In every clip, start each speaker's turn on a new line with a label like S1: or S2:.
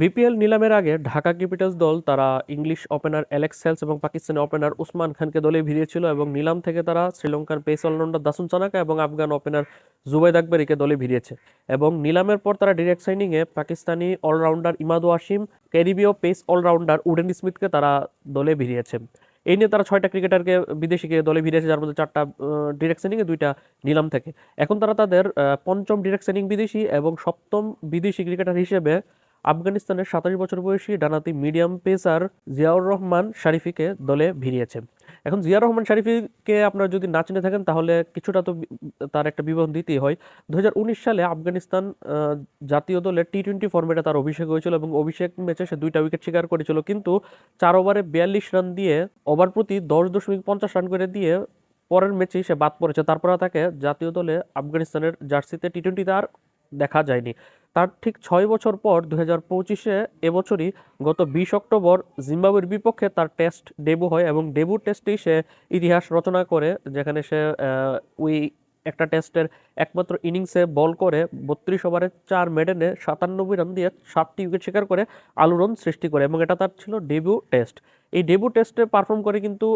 S1: BPL নিলামের আগে Dhaka Capitals দল, তারা ইংলিশ ওপেনার অ্যালেক্স সেলস এবং পাকিস্তানি ওপেনার উসমান খানকে দলে ভিড়িয়েছিল এবং নিলাম থেকে তারা শ্রীলঙ্কার পেস অলরাউন্ডার দাসুন চানাকা এবং আফগান ওপেনার জুবাইদ আকবরীকে দলে ভিড়িয়েছে এবং নিলামের পর তারা ডিরেক্ট সাইনিংয়ে পাকিস্তানি অলরাউন্ডার ইমাদু আসিম ক্যারিবীয় পেস অলরাউন্ডার উডেন স্মিথকে তারা দলে ভিড়িয়েছে। এই নিয়ে তারা ছয়টা ক্রিকেটারকে, বিদেশিকে দলে ভিড়িয়েছে, যার মধ্যে চারটা ডিরেক্ট সাইনিংয়ে, দুইটা নিলাম থেকে। এখন তারা তাদের পঞ্চম ডিরেক্ট সাইনিং বিদেশি এবং সপ্তম বিদেশি ক্রিকেটার হিসেবে আফগানিস্তানের সাতাশ বছর বয়সী ডানাতি মিডিয়াম পেসার জিয়াউর রহমান শারিফিকে দলে ভিড়িয়েছে। এখন জিয়াউর রহমান শারিফিকে আপনারা যদি না চিনে থাকেন, তাহলে কিছুটা তো তার একটা বিবরণ দিতেই হয়। দুই হাজার উনিশ সালে আফগানিস্তান জাতীয় দলের টি টোয়েন্টি ফর্মেটে তার অভিষেক হয়েছিল এবং অভিষেক ম্যাচে সে দুইটা উইকেট শিকার করেছিল। কিন্তু চার ওভারে বিয়াল্লিশ রান দিয়ে, ওভার প্রতি দশ দশমিক পঞ্চাশ রান করে দিয়ে পরের ম্যাচেই সে বাদ পড়েছে। তারপরে তাকে জাতীয় দলে আফগানিস্তানের জার্সিতে টি টোয়েন্টিতে আর দেখা যায়নি। তার ঠিক ছয় বছর পর দু হাজার পঁচিশে এবছরই গত বিশ অক্টোবর জিম্বাবুয়ের বিপক্ষে তার টেস্ট ডেবু হয় এবং ডেবু টেস্টেই সে ইতিহাস রচনা করে, যেখানে সে ওই একটা টেস্টের একমাত্র ইনিংসে বল করে বত্রিশ ওভারে চার মেডেনে সাতানব্বই রান দিয়ে সাতটি উইকেট শিকার করে আলু রান সৃষ্টি করে এবং এটা তার ছিল ডেবিউ টেস্ট। এই ডেবিউ টেস্টে পারফর্ম করে কিন্তু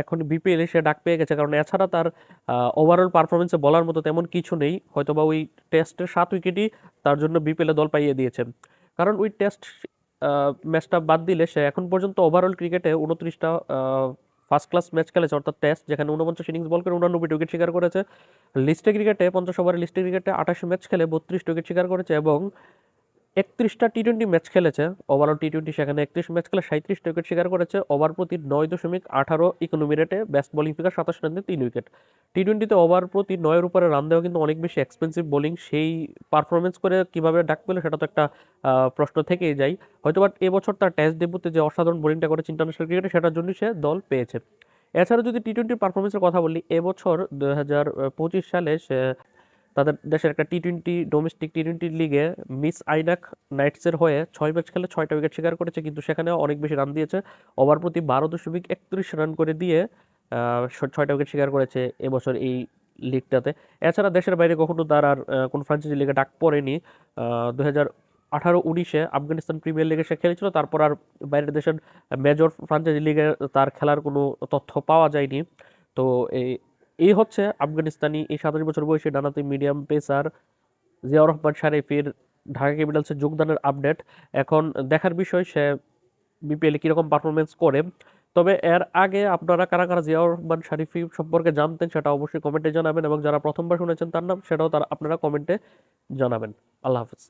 S1: এখন বিপিএলে সে ডাক পেয়ে গেছে কারণ এছাড়া তার ওভারঅল পারফরমেন্সে বলার মতো তেমন কিছু নেই। হয়তোবা ওই টেস্টের সাত উইকেটই তার জন্য বিপিএলে দল পাইয়ে দিয়েছে। কারণ ওই টেস্ট ম্যাচটা বাদ দিলে সে এখন পর্যন্ত ওভারঅল ক্রিকেটে উনত্রিশটা ফার্স্ট ক্লাস ম্যাচ খেলেছে, অর্থাৎ টেস্ট, যেখানে উনপঞ্চাশ ইনিংস বল করে উনানব্বই উইকেট শিকার করেছে। লিস্টে ক্রিকেটে পঞ্চাশ ওভারের লিস্টে ক্রিকেটে আঠাশ ম্যাচ খেলে বত্রিশ উইকেট শিকার করেছে এবং একত্রিশটা টি টোয়েন্টি ম্যাচ খেলেছে। ওভারঅল টি টোয়েন্টি সেখানে একত্রিশ ম্যাচ খেলে সাঁত্রিশ উইকেট শিকার করেছে। ওভার প্রতি নয় দশমিক আঠারো ইকোনমি রেটে ব্যাস্ট বোলিং ফিগার সাতাশ রান তিন উইকেট টি টোয়েন্টিতে ওভার প্রতি নয়ের উপরে রান দেওয়া কিন্তু অনেক বেশি এক্সপেন্সিভ বোলিং সেই পারফরমেন্স করে কীভাবে ডাক পেল সেটা তো একটা প্রশ্ন থেকেই যায়। হয়তো বাট এবছর তার টেস্ট ডেবুতে যে অসাধারণ বোলিংটা করেছে ইন্টারন্যাশনাল ক্রিকেটে সেটার জন্য সে দল পেয়েছে। এছাড়া যদি টি টোয়েন্টি পারফরমেন্সের কথা বলি এবছর দু হাজার পঁচিশ সালে সে তাদের দেশের একটা T twenty domestic T twenty লিগে মিস আইনাক নাইটসের হয়ে ছয় ম্যাচ খেলে ছয়টা উইকেট শিকার করেছে, কিন্তু সেখানে অনেক বেশি রান দিয়েছে। ওভার প্রতি বারো দশমিক একত্রিশ রান করে দিয়ে ছয়টা উইকেট শিকার করেছে এবছর এই লিগটাতে এছাড়া দেশের বাইরে কখনো তার আর কোনো ফ্রাঞ্চাইজি লিগে ডাক পড়েনি। দু হাজার আঠারো উনিশে আফগানিস্তান প্রিমিয়ার লিগে সে খেলেছিল, তারপর আর বাইরের দেশের মেজর ফ্রাঞ্চাইজি লিগে তার খেলার কোনো তথ্য পাওয়া যায়নি। তো এই এই হচ্ছে আফগানিস্তানি, এই সাতাশ বছর বয়সী ডানাতে মিডিয়াম পেসার জিয়াউর রহমান শারিফের ঢাকা ক্যাপিটালসে যোগদানের আপডেট। এখন দেখার বিষয়, সে বিপিএলে কীরকম পারফরমেন্স করে। তবে এর আগে আপনারা কারা কারা জিয়াউর রহমান শারিফি সম্পর্কে জানতেন সেটা অবশ্যই কমেন্টে জানাবেন এবং যারা প্রথমবার শুনেছেন তার নাম, সেটাও তারা আপনারা কমেন্টে জানাবেন। আল্লাহ হাফিজ।